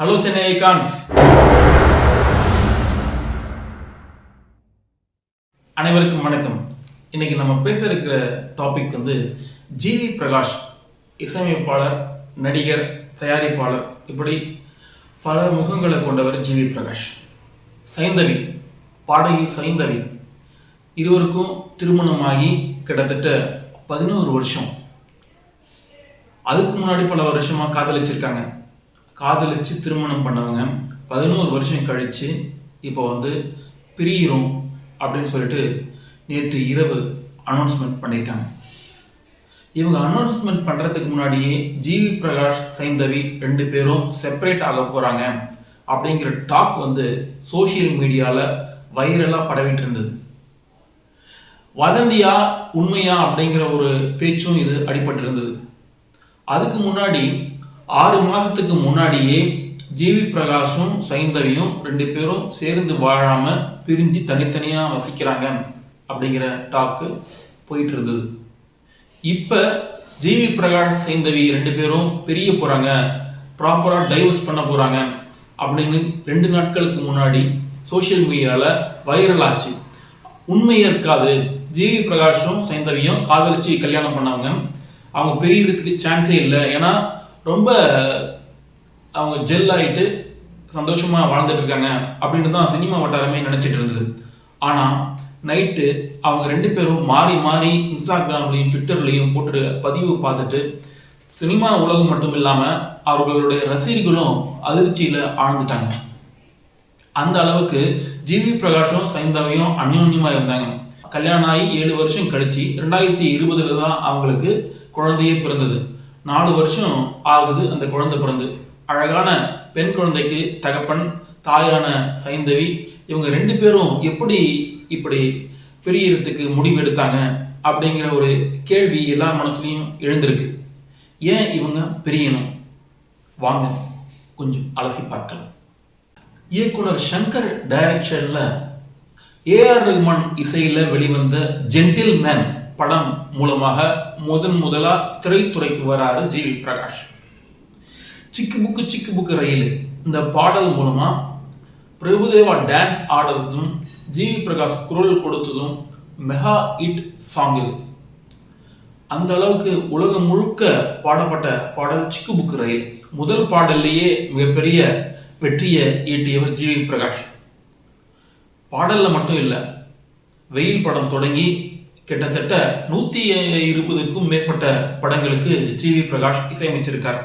Hello Chennai icons அனைவருக்கும் வணக்கம். இன்னைக்கு நம்ம பேச இருக்கிற டாபிக் வந்து ஜிவி பிரகாஷ் இசையமைப்பாளர் நடிகர் தயாரிப்பாளர் இப்படி பல முகங்களை கொண்டவர் ஜிவி பிரகாஷ். சைந்தவி பாடகி சைந்தவி இருவருக்கும் திருமணமாகி கிட்டத்தட்ட பதினோரு வருஷம். அதுக்கு முன்னாடி பல வருஷமா காதலிச்சிருக்காங்க. காதலிச்சு திருமணம் பண்ணவங்க பதினோரு வருஷம் கழித்து இப்போ வந்து பிரியிறோம் அப்படின்னு சொல்லிட்டு நேற்று இரவு அனௌன்ஸ்மெண்ட் பண்ணியிருக்காங்க இவங்க அனௌன்ஸ்மெண்ட் பண்ணுறதுக்கு முன்னாடியே ஜிவி பிரகாஷ் சைந்தவி ரெண்டு பேரும் செப்பரேட் ஆக போகிறாங்க அப்படிங்கிற டாக் வந்து சோஷியல் மீடியாவில் வைரலாக பரவிட்டு இருந்தது. வதந்தியா உண்மையா அப்படிங்கிற ஒரு பேச்சும் இது அடிபட்டு இருந்தது அதுக்கு முன்னாடி ஆறு மாதத்துக்கு முன்னாடியே ஜிவி பிரகாஷும் சைந்தவியும் ரெண்டு பேரும் சேர்ந்து வாழாம பிரிஞ்சு தனித்தனியா வசிக்கிறாங்க அப்படிங்கிற டாக்கு போயிட்டு இருந்தது. இப்ப ஜிவி பிரகாஷ் சைந்தவி ரெண்டு பேரும் பிரிய போறாங்க. ப்ராப்பரா டைவர்ஸ் பண்ண போறாங்க அப்படின்னு ரெண்டு நாட்களுக்கு முன்னாடி சோஷியல் மீடியால வைரல் ஆச்சு. உண்மையே இருக்காது. ஜிவி பிரகாஷும் சைந்தவியும் காதலிச்சு கல்யாணம் பண்ணாங்க. அவங்க பிரியறதுக்கு சான்ஸே இல்லை. ஏன்னா ரொம்ப அவங்க ஜெல் ஆகிட்டு சந்தோஷமாக வாழ்ந்துட்டு இருக்காங்க அப்படின்னு தான் சினிமா வட்டாரமே நினச்சிட்டு இருந்தது. ஆனால் நைட்டு அவங்க ரெண்டு பேரும் மாறி மாறி இன்ஸ்டாகிராம்லையும் ட்விட்டர்லையும் போட்டு பதிவு பார்த்துட்டு சினிமா உலகம் மட்டும் இல்லாமல் அவர்களுடைய ரசிகர்களும் அதிர்ச்சியில் ஆழ்ந்துட்டாங்க. அந்த அளவுக்கு ஜிவி பிரகாஷும் சைந்தாவையும் அந்யோன்யமாக இருந்தாங்க. கல்யாணம் ஆகி ஏழு வருஷம் கழிச்சு ரெண்டாயிரத்தி இருபதுல தான் அவங்களுக்கு குழந்தையே பிறந்தது. நாலு வருஷம் ஆகுது அந்த குழந்தை பிறந்து. அழகான பெண் குழந்தைக்கு தகப்பன் தாயான சைந்தவி இவங்க ரெண்டு பேரும் எப்படி இப்படி பிரியறதுக்கு முடிவெடுத்தாங்க அப்படிங்கிற ஒரு கேள்வி எல்லா மனசுலையும் எழுந்திருக்கு. ஏன் இவங்க பிரியணும்? வாங்க கொஞ்சம் அலசி பார்க்கலாம். இயக்குனர் சங்கர் டைரக்ஷன்ல ஏஆர் ரஹ்மான் இசையில வெளிவந்த ஜென்டில் மேன் படம் மூலமாக முதன் முதலா திரைத்துறைக்கு வராரு ஜிவி பிரகாஷ். சிக்கு புக்கு சிக்கு புக்கு ரயில். இந்த பாடல் மூலமா பிரபுதேவா டான்ஸ் ஆடுறதும் ஜிவி பிரகாஷ் குரல் கொடுத்ததும் மெகா ஹிட் சாங் இது. அந்த அளவுக்கு உலகம் முழுக்க பாடப்பட்ட பாடல் சிக்கு புக்கு ரயில். முதல் பாடல்லையே மிகப்பெரிய வெற்றியை ஈட்டியவர் ஜிவி பிரகாஷ். பாடல்ல மட்டும் இல்லை வெயில் படம் தொடங்கி கிட்டத்தட்ட நூத்தி இருபதுக்கும் மேற்பட்ட படங்களுக்கு ஜிவி பிரகாஷ் இசையமைச்சிருக்கார்.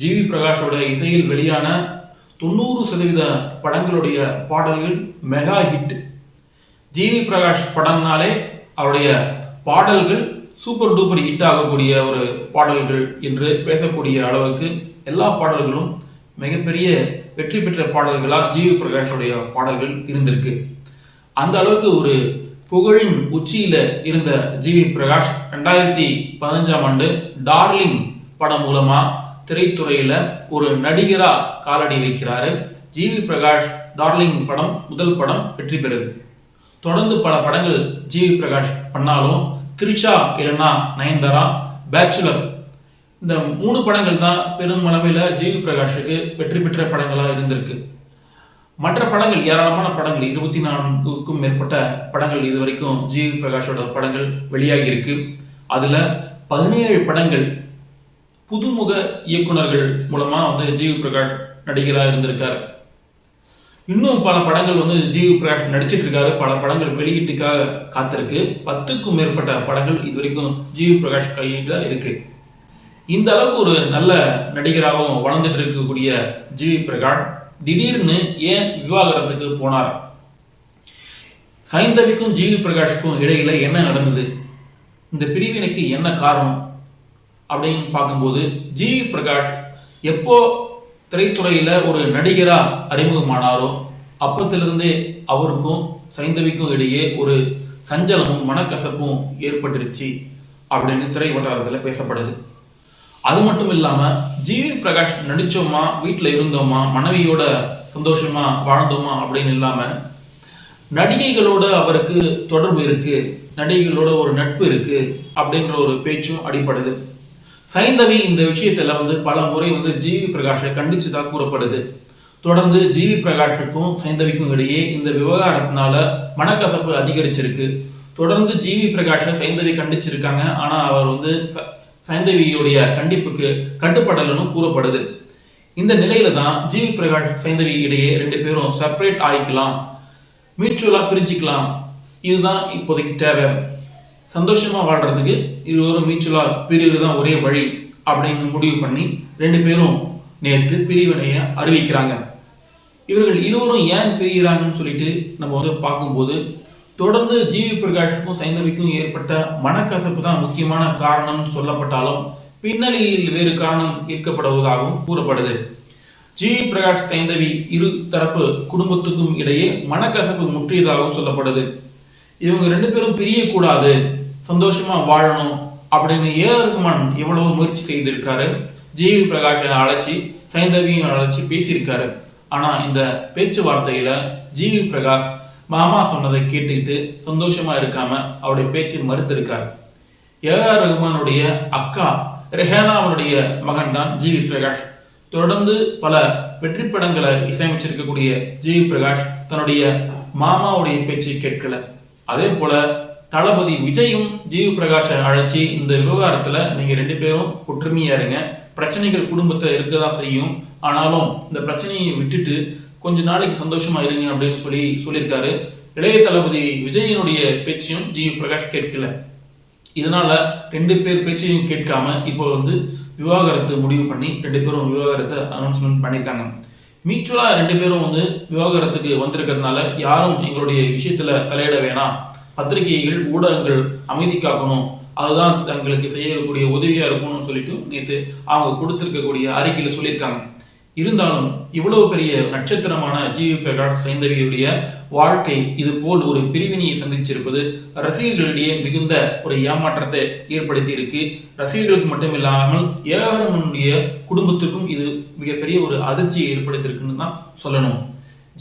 ஜிவி பிரகாஷோட இசையில் வெளியான தொண்ணூறு சதவீத படங்களுடைய பாடல்கள் மெகா ஹிட். ஜிவி பிரகாஷ் படம்னாலே அவருடைய பாடல்கள் சூப்பர் டூப்பர் ஹிட் ஆகக்கூடிய ஒரு பாடல்கள் என்று பேசக்கூடிய அளவுக்கு எல்லா பாடல்களும் மிகப்பெரிய வெற்றி பெற்ற பாடல்களா ஜிவி பிரகாஷுடைய பாடல்கள் இருந்திருக்கு. அந்த அளவுக்கு ஒரு புகழின் உச்சியில இருந்த ஜிவி பிரகாஷ் ரெண்டாயிரத்தி பதினஞ்சாம் ஆண்டு டார்லிங் படம் மூலமா திரைத்துறையில ஒரு நடிகரா காலடி வைக்கிறாரு. ஜிவி பிரகாஷ் டார்லிங் படம் முதல் படம் வெற்றி பெறுது. தொடர்ந்து பல படங்கள் ஜிவி பிரகாஷ் பண்ணாலும் த்ரிஷா இல்லைன்னா நயன்தாரா பேச்சுலர் இந்த மூணு படங்கள் தான் பெரும் அளவில் ஜிவி பிரகாஷுக்கு வெற்றி பெற்ற படங்களாக இருந்திருக்கு. மற்ற படங்கள் ஏராளமான படங்கள் இருபத்தி நான்குக்கும் மேற்பட்ட படங்கள் இது வரைக்கும் ஜிவி பிரகாஷோட படங்கள் வெளியாகி இருக்கு அதுல பதினேழு படங்கள் புதுமுக இயக்குனர்கள் மூலமா வந்து ஜிவி பிரகாஷ் நடிகராக இருந்திருக்காரு. இன்னும் பல படங்கள் வந்து ஜிவி பிரகாஷ் நடிச்சிட்டு இருக்காரு பல படங்கள் வெளியீட்டுக்காக காத்திருக்கு. பத்துக்கும் மேற்பட்ட படங்கள் இது வரைக்கும் ஜிவி பிரகாஷ் தான் இருக்கு. இந்த அளவுக்கு ஒரு நல்ல நடிகராகவும் வளர்ந்துட்டு இருக்கக்கூடிய ஜிவி பிரகாஷ். திடீர்னு ஏன் விவாகரத்துக்கு போனார்? சைந்தவிக்கும் ஜிவி பிரகாஷுக்கும் இடையில என்ன நடந்தது? இந்த பிரிவினைக்கு என்ன காரணம்? அப்படின்னு பார்க்கும்போது ஜிவி பிரகாஷ் எப்போ திரைத்துறையில ஒரு நடிகரா அறிமுகமானாரோ அப்பத்திலிருந்தே அவருக்கும் சைந்தவிக்கும் இடையே ஒரு சஞ்சலமும் மனக்கசப்பும் ஏற்பட்டுருச்சு அப்படின்னு திரை வட்டாரத்தில் பேசப்படுது. அது மட்டும் இல்லாம ஜிவி பிரகாஷ் நடிச்சோமா வீட்டில் இருந்தோமா மனைவியோட சந்தோஷமா வாழ்ந்தோமா அப்படின்னு இல்லாம நடிகைகளோட அவருக்கு தொடர்பு இருக்கு நடிகைகளோட ஒரு நட்பு இருக்கு அப்படிங்கிற ஒரு பேச்சும் அடிப்படுது சைந்தவி இந்த விஷயத்துல வந்து பல முறை வந்து ஜிவி பிரகாஷை கண்டிச்சுதான் கூறப்படுது. தொடர்ந்து ஜிவி பிரகாஷுக்கும் சைந்தவிக்கும் இடையே இந்த விவகாரத்தினால மனக்கசப்பு அதிகரிச்சிருக்கு. தொடர்ந்து ஜிவி பிரகாஷை சைந்தவி கண்டிச்சிருக்காங்க. ஆனா அவர் வந்து சைந்தவியுடைய கண்டிப்புக்கு கட்டுப்படலன்னு கூறப்படுது. இந்த நிலையில தான் ஜிவி பிரகாஷ் சைந்தவி இடையே ரெண்டு பேரும் செப்பரேட் ஆகிக்கலாம் மியூச்சுவலா பிரிஞ்சுக்கலாம். இதுதான் இப்போதைக்கு தேவை. சந்தோஷமா வாழ்றதுக்கு இது ஒரு மியூச்சுவலா பிரிவு தான் ஒரே வழி அப்படின்னு முடிவு பண்ணி ரெண்டு பேரும் நேற்று பிரிவினையை அறிவிக்கிறாங்க. இவர்கள் இருவரும் ஏன் பிரிகிறாங்கன்னு சொல்லிட்டு நம்ம வந்து பார்க்கும்போது தொடர்ந்து ஜிவி பிரகாஷுக்கும் சைந்தவிக்கும் ஏற்பட்ட மனக்கசப்பு தான் முக்கியமான காரணம்னு சொல்லப்பட்டாலும் பின்னணியில் வேறு காரணம் ஈர்க்கப்படுவதாகவும் கூறப்படுது. ஜிவி பிரகாஷ் சைந்தவி இரு தரப்பு குடும்பத்துக்கும் இடையே மனக்கசப்பு முற்றியதாகவும் சொல்லப்படுது. இவங்க ரெண்டு பேரும் பிரியக்கூடாது சந்தோஷமா வாழணும் அப்படின்னு ஏ ரகுமான் எவ்வளவு முயற்சி செய்திருக்காரு. ஜிவி பிரகாஷை அழைச்சி சைந்தவியும் அழைச்சி பேசியிருக்காரு. ஆனா இந்த பேச்சுவார்த்தையில ஜிவி பிரகாஷ் மாமா சொன்னதை கேட்டுக்கிட்டு சந்தோஷமா இருக்காம அவருடைய பேச்சை மறுத்திருக்கார். ஏஆர் ரகுமானுடைய அக்கா ரெஹானாவுடைய மகன் தான் ஜிவி பிரகாஷ். தொடர்ந்து பல வெற்றி படங்களை இசையமைச்சிருக்கக்கூடிய ஜிவி பிரகாஷ் தன்னுடைய மாமாவுடைய பேச்சை கேட்கல. அதே போல தளபதி விஜயும் ஜிவி பிரகாஷை அழைச்சி இந்த விவகாரத்துல நீங்க ரெண்டு பேரும் ஒற்றுமையா இருங்க. பிரச்சனைகள் குடும்பத்துல இருக்கதான் செய்யும். ஆனாலும் இந்த பிரச்சனையை விட்டுட்டு கொஞ்ச நாளைக்கு சந்தோஷமா இருங்க அப்படின்னு சொல்லி சொல்லியிருக்காரு. இளைய தளபதி விஜயனுடைய பேச்சையும் ஜி பிரகாஷ் கேட்கல. இதனால ரெண்டு பேர் பேச்சையும் கேட்காம இப்போ வந்து விவாகரத்து முடிவு பண்ணி ரெண்டு பேரும் விவாகரத்தை அனௌன்ஸ்மெண்ட் பண்ணியிருக்காங்க. மியூச்சுவலா ரெண்டு பேரும் வந்து விவாகரத்துக்கு வந்திருக்கிறதுனால யாரும் எங்களுடைய விஷயத்துல தலையிட வேணாம். பத்திரிகைகள் ஊடகங்கள் அமைதி காக்கணும். அதுதான் தங்களுக்கு செய்யக்கூடிய உதவியா இருக்கும்னு சொல்லிட்டு நேற்று அவங்க கொடுத்திருக்கக்கூடிய அறிக்கையில சொல்லியிருக்காங்க. இருந்தாலும் இவ்வளவு பெரிய நட்சத்திரமான ஜிவி பிரகாஷ் சைந்தவியுடைய வாழ்க்கை இது போல் ஒரு பிரிவினையை சந்திச்சிருப்பது ரசிகர்களிடையே மிகுந்த ஒரு ஏமாற்றத்தை ஏற்படுத்தி இருக்கு. ரசிகர்களுக்கு மட்டுமில்லாமல் இல்லாமல் குடும்பத்துக்கும் இது மிகப்பெரிய ஒரு அதிர்ச்சியை ஏற்படுத்தியிருக்குன்னு தான் சொல்லணும்.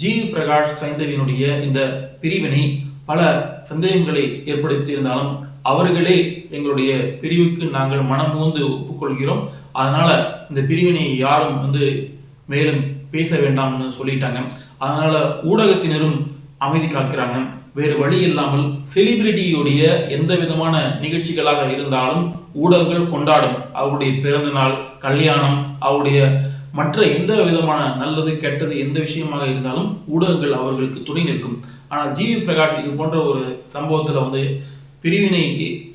ஜிவி பிரகாஷ் சைந்தவியினுடைய இந்த பிரிவினை பல சந்தேகங்களை ஏற்படுத்தியிருந்தாலும் அவர்களே எங்களுடைய பிரிவுக்கு நாங்கள் மனமூந்து ஒப்புக்கொள்கிறோம். அதனால இந்த பிரிவினை யாரும் வந்து மேலும் பேச வேண்டாம்னு சொல்லிட்டாங்க. அதனால ஊடகத்தினரும் அமைதி காக்கிறாங்க. வேறு வழி இல்லாமல் செலிபிரிட்டியுடைய எந்த விதமான நிகழ்ச்சிகளாக இருந்தாலும் ஊடகங்கள் கொண்டாடும். அவருடைய பிறந்த நாள் கல்யாணம் அவருடைய மற்ற எந்த விதமான நல்லது கெட்டது எந்த விஷயமாக இருந்தாலும் ஊடகங்கள் அவர்களுக்கு துணை நிற்கும். ஆனால் ஜிவி பிரகாஷ் இது போன்ற ஒரு சம்பவத்துல வந்து பிரிவினை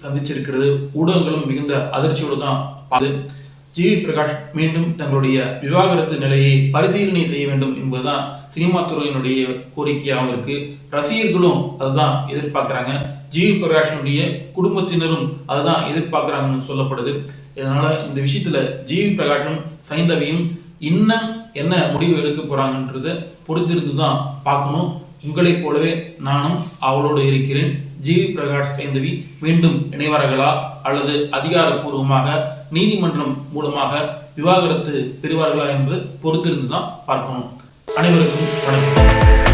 சந்திச்சிருக்கிறது. ஊடகங்களும் மிகுந்த அதிர்ச்சியோடு தான் பார்த்து ஜிவி பிரகாஷ் மீண்டும் தங்களுடைய விவாகரத்து நிலையை பரிசீலனை செய்ய வேண்டும் என்பதுதான் சினிமா துறையினுடைய கோரிக்கையாகவும் இருக்கு. ரசிகர்களும் அதுதான் எதிர்பார்க்கிறாங்க. ஜிவி பிரகாஷனுடைய குடும்பத்தினரும் அதுதான் எதிர்பார்க்கிறாங்கன்னு சொல்லப்படுது. இதனால இந்த விஷயத்துல ஜிவி பிரகாஷும் சைந்தவியும் இன்னும் என்ன முடிவு எடுக்க போறாங்கன்றத பொறுத்திருந்து தான் பார்க்கணும். உங்களைப் போலவே நானும் அவளோடு இருக்கிறேன். ஜிவி பிரகாஷ் சைந்தவி மீண்டும் இணைவார்களா? அல்லது அதிகாரப்பூர்வமாக நீதிமன்றம் மூலமாக விவாகரத்து பெறுவார்களா என்று பொறுத்திருந்து தான் பார்க்கணும். அனைவருக்கும் வணக்கம்.